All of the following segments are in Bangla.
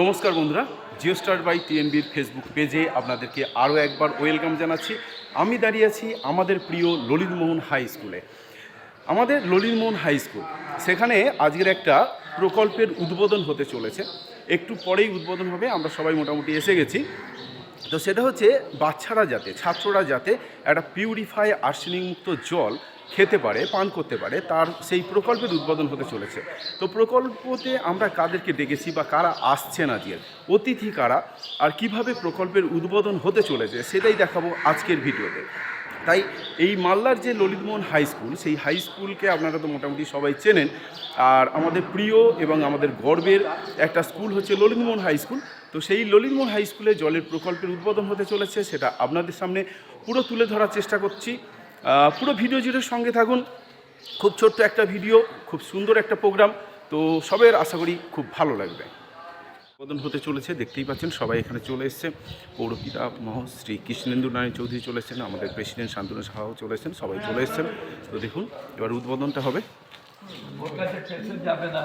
নমস্কার বন্ধুরা, জিও স্টার বাই টিএনবির ফেসবুক পেজে আপনাদেরকে আরও একবার ওয়েলকাম জানাচ্ছি। আমি দাঁড়িয়ে আছি আমাদের প্রিয় ললিতমোহন হাই স্কুলে আমাদের ললিতমোহন হাই স্কুল সেখানে আজকের একটা প্রকল্পের উদ্বোধন হতে চলেছে। একটু পরেই উদ্বোধন হবে, আমরা সবাই মোটামুটি এসে গেছি। তো সেটা হচ্ছে বাচ্চারা যাতে, ছাত্ররা যাতে একটা পিউরিফাই আর্সেনিকমুক্ত জল খেতে পারে, পান করতে পারে, তার সেই প্রকল্পের উদ্বোধন হতে চলেছে। তো প্রকল্পতে আমরা কাদেরকে ডেকেছি বা কারা আসছে না আজকের অতিথি কারা, আর কীভাবে প্রকল্পের উদ্বোধন হতে চলেছে, সেটাই দেখাবো আজকের ভিডিওতে। তাই এই মালদার যে ললিতমোহন হাই স্কুল, সেই হাই স্কুলকে আপনারা তো মোটামুটি সবাই চেনেন। আর আমাদের প্রিয় এবং আমাদের গর্বের একটা স্কুল হচ্ছে ললিতমোহন হাই স্কুল। তো সেই ললিতমোহন হাই স্কুলে জলের প্রকল্পের উদ্বোধন হতে চলেছে, সেটা আপনাদের সামনে পুরো তুলে ধরার চেষ্টা করছি। পুরো ভিডিও জুড়ে সঙ্গে থাকুন। খুব ছোট্ট একটা ভিডিও, খুব সুন্দর একটা প্রোগ্রাম। তো সবের আশা করি খুব ভালো লাগবে। উদ্বোধন হতে চলেছে দেখতেই পাচ্ছেন সবাই এখানে চলে এসছে। পৌরপিতা মহ শ্রী কৃষ্ণেন্দু নারায়ণ চৌধুরী চলে এসেছেন আমাদের প্রেসিডেন্ট শান্তনু সাহাও চলে এসেছেন সবাই চলে এসেছেন। তো দেখুন এবার উদ্বোধনটা হবে। ওর কাছে টেনশন যাবে না।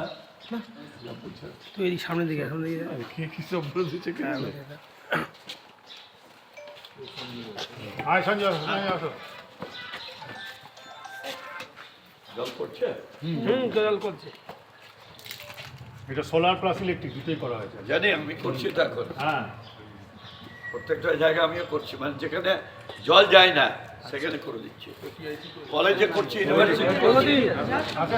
তুই এদিক সামনের দিকে? আয় সঞ্জয় সঞ্জয় আসো। জল পড়ছে? হুম জল করছে এটা সোলার প্লাস ইলেকট্রিক দুটোই করা হয়েছে। জানি আমি করছি এটা এখন হ্যাঁ। প্রত্যেকটা জায়গা আমিও করছি মানে যেখানে জল যায় না সেখানে করে দিচ্ছি। কলেজে করছি ইউনিভার্সিটি করছি। আচ্ছা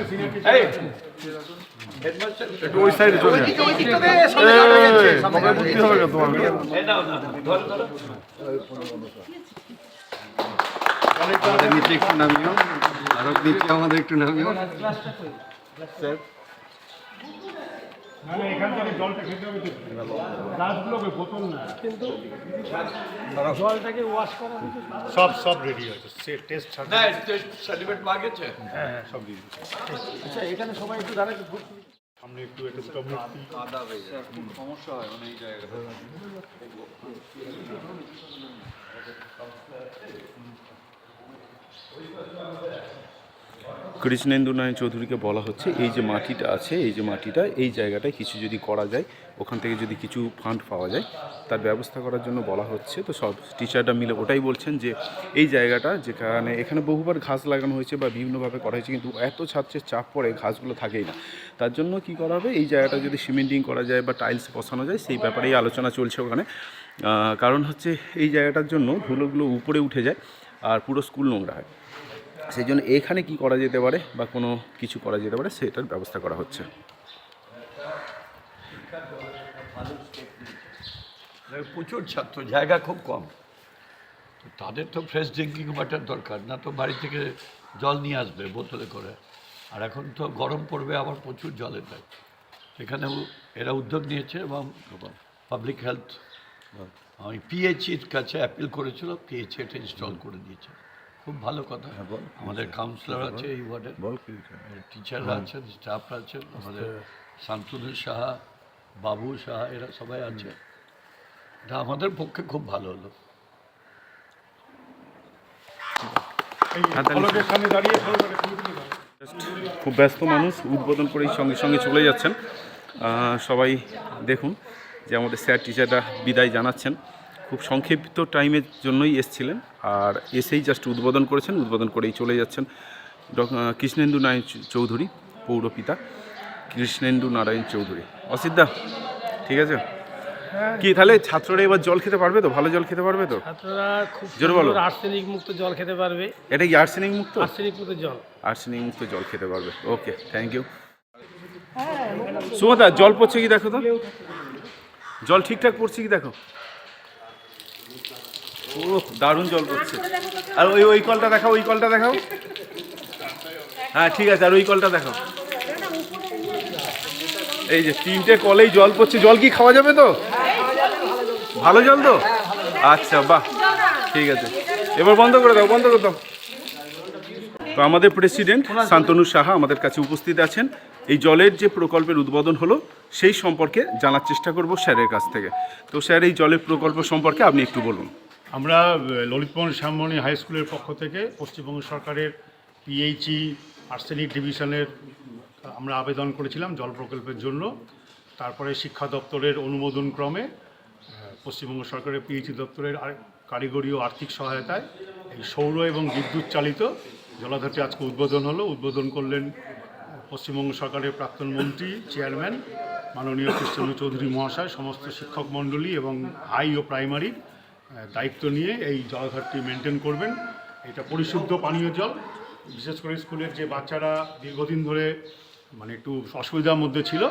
নিচে একটু নামিও আরও নিচে আমাদের একটু নামিও। মানে এখান থেকে জলটা খেতে হবে বোতল না। কিন্তু জলটাকে ওয়াশ করা সব সব রেডি হয়েছে। সে টেস্ট ছাড়া না সার্টিফিকেট পাওয়া গেছে হ্যাঁ হ্যাঁ সব দিয়ে আচ্ছা এখানে সবাই একটু দাঁড়ায় সামনে একটু এটা দুটো মূর্তি। কৃষ্ণেন্দু নারায়ণ চৌধুরীকে বলা হচ্ছে, এই যে মাটিটা আছে, এই যে মাটিটা, এই জায়গাটায় কিছু যদি করা যায়, ওখান থেকে যদি কিছু ফান্ড পাওয়া যায়, তার ব্যবস্থা করার জন্য বলা হচ্ছে। তো সব টিচাররা মিলে ওটাই বলছেন যে, এই জায়গাটা যেখানে, এখানে বহুবার ঘাস লাগানো হয়েছে বা বিভিন্নভাবে করা হয়েছে, কিন্তু এত ছাত্রের চাপ পড়ে ঘাসগুলো থাকেই না। তার জন্য কি করা হবে? এই জায়গাটা যদি সিমেন্টিং করা যায় বা টাইলস বসানো যায়, সেই ব্যাপারেই আলোচনা চলছে ওখানে। কারণ হচ্ছে এই জায়গাটার জন্য ধুলোগুলো উপরে উঠে যায়, আর পুরো স্কুল নোংরা হয়। সেই জন্য এখানে কি করা যেতে পারে বা কোনো কিছু করা যেতে পারে সেটার ব্যবস্থা করা হচ্ছে। প্রচুর ছাত্র জায়গা খুব কম। তাদের তো ফ্রেশ ড্রিঙ্কিং ওয়াটার দরকার না তো বাড়ি থেকে জল নিয়ে আসবে বোতলে করে। আর এখন তো গরম পড়বে আবার প্রচুর জলের দেয় সেখানেও এরা উদ্যোগ নিয়েছে এবং পাবলিক হেলথ আমি পিএইচির কাছে অ্যাপিল করেছিল পিএইচি এটা ইনস্টল করে দিয়েছে। খুব ভালো কথা। আমাদের কাউন্সিলর আছে এই ওয়ার্ডের টিচাররা আছেন স্টাফরা আছেন আমাদের শান্তনু সাহা বাবু সাহা এরা সবাই আছে। এটা আমাদের পক্ষে খুব ভালো হলো। দাও। খুব ব্যস্ত মানুষ উদ্বোধন করেই সঙ্গে সঙ্গে চলে যাচ্ছেন। সবাই দেখুন যে আমাদের স্যার টিচাররা বিদায় জানাচ্ছেন। খুব সংক্ষিপ্ত টাইমের জন্যই এসছিলেন। আর এসেই জাস্ট উদ্বোধন করেছেন উদ্বোধন করেই চলে যাচ্ছেন। কৃষ্ণেন্দু নারায়ণ চৌধুরী পৌরপিতা কৃষ্ণেন্দু নারায়ণ চৌধুরী। অসিদ্ধা ঠিক আছে? কি তাহলে ছাত্ররা এবার জল খেতে পারবে তো? ভালো জল খেতে পারবে তো? ছাত্ররা খুব জোরে বলো। সুন্দর আর্সেনিক মুক্ত জল খেতে পারবে। এটা কি আর্সেনিক মুক্ত? আর্সেনিক মুক্ত জল। আর্সেনিক মুক্ত জল খেতে পারবে। ওকে থ্যাংক ইউ সুমতা জল পড়ছে কি দেখো তো? জল ঠিকঠাক পড়ছে কি দেখো? ও দারুণ জল পড়ছে। আর ওই ওই কলটা দেখাও, ওই কলটা দেখাও। হ্যাঁ ঠিক আছে, আর ওই কলটা দেখাও। এই যে তিনটে কলেই জল পড়ছে। জল কি খাওয়া যাবে তো? ভালো জল তো? আচ্ছা বাহ, ঠিক আছে। এবার বন্ধ করে দাও, বন্ধ করে দাও। তো আমাদের প্রেসিডেন্ট শান্তনু সাহা আমাদের কাছে উপস্থিত আছেন। এই জলের যে প্রকল্পের উদ্বোধন হলো, সেই সম্পর্কে জানার চেষ্টা করব স্যারের কাছ থেকে। তো স্যার, এই জলের প্রকল্প সম্পর্কে আপনি একটু বলুন। আমরা ললিতমোহন শ্যামমণি হাই স্কুলের পক্ষ থেকে পশ্চিমবঙ্গ সরকারের পিএইচই আর্সেনিক ডিভিশনের, আমরা আবেদন করেছিলাম জল প্রকল্পের জন্য। তারপরে শিক্ষা দপ্তরের অনুমোদন ক্রমে পশ্চিমবঙ্গ সরকারের পিএইচি দপ্তরের কারিগরি ও আর্থিক সহায়তায় এই সৌর এবং বিদ্যুৎ চালিত জলাধারটি আজকে উদ্বোধন হলো। উদ্বোধন করলেন পশ্চিমবঙ্গ সরকারের প্রাক্তন মন্ত্রী, চেয়ারম্যান মাননীয় কৃষ্ণচন্দ্র চৌধুরী মহাশয়, সমস্ত শিক্ষক মণ্ডলী এবং হাই ও প্রাইমারির দায়িত্ব নিয়ে এই জলাধারটি মেনটেন করবেন। এটা পরিশুদ্ধ পানীয় জল। বিশেষ করে স্কুলের যে বাচ্চারা দীর্ঘদিন ধরে মানে একটু অসুবিধার মধ্যে ছিল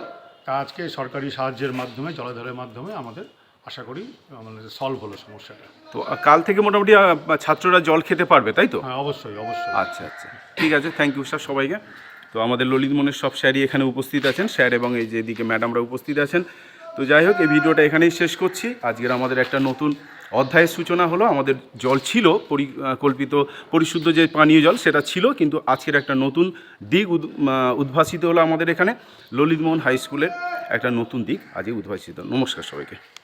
তা আজকে সরকারি সাহায্যের মাধ্যমে জলাধারের মাধ্যমে আমাদের আশা করি আমাদের সলভ হলো সমস্যাটা। তো কাল থেকে মোটামুটি ছাত্ররা জল খেতে পারবে তাই তো? হ্যাঁ অবশ্যই অবশ্যই। আচ্ছা আচ্ছা। ঠিক আছে থ্যাংক ইউ স্যার সবাইকে। তো আমাদের ললিত মনের সব স্যারই এখানে উপস্থিত আছেন স্যার এবং এই যে এদিকে ম্যাডামরা উপস্থিত আছেন। তো যাই হোক এই ভিডিওটা এখানেই শেষ করছি। আজকের আমাদের একটা নতুন অধ্যায়ের সূচনা হলো, আমাদের জল ছিল পরিকল্পিত পরিশুদ্ধ যে পানীয় জল সেটা ছিল, কিন্তু আজকের একটা নতুন দিক উদ- উদ্ভাসিত হলো আমাদের এখানে। ললিতমোহন হাই স্কুলের একটা নতুন দিক আজকে উদ্ভাসিত। নমস্কার সবাইকে।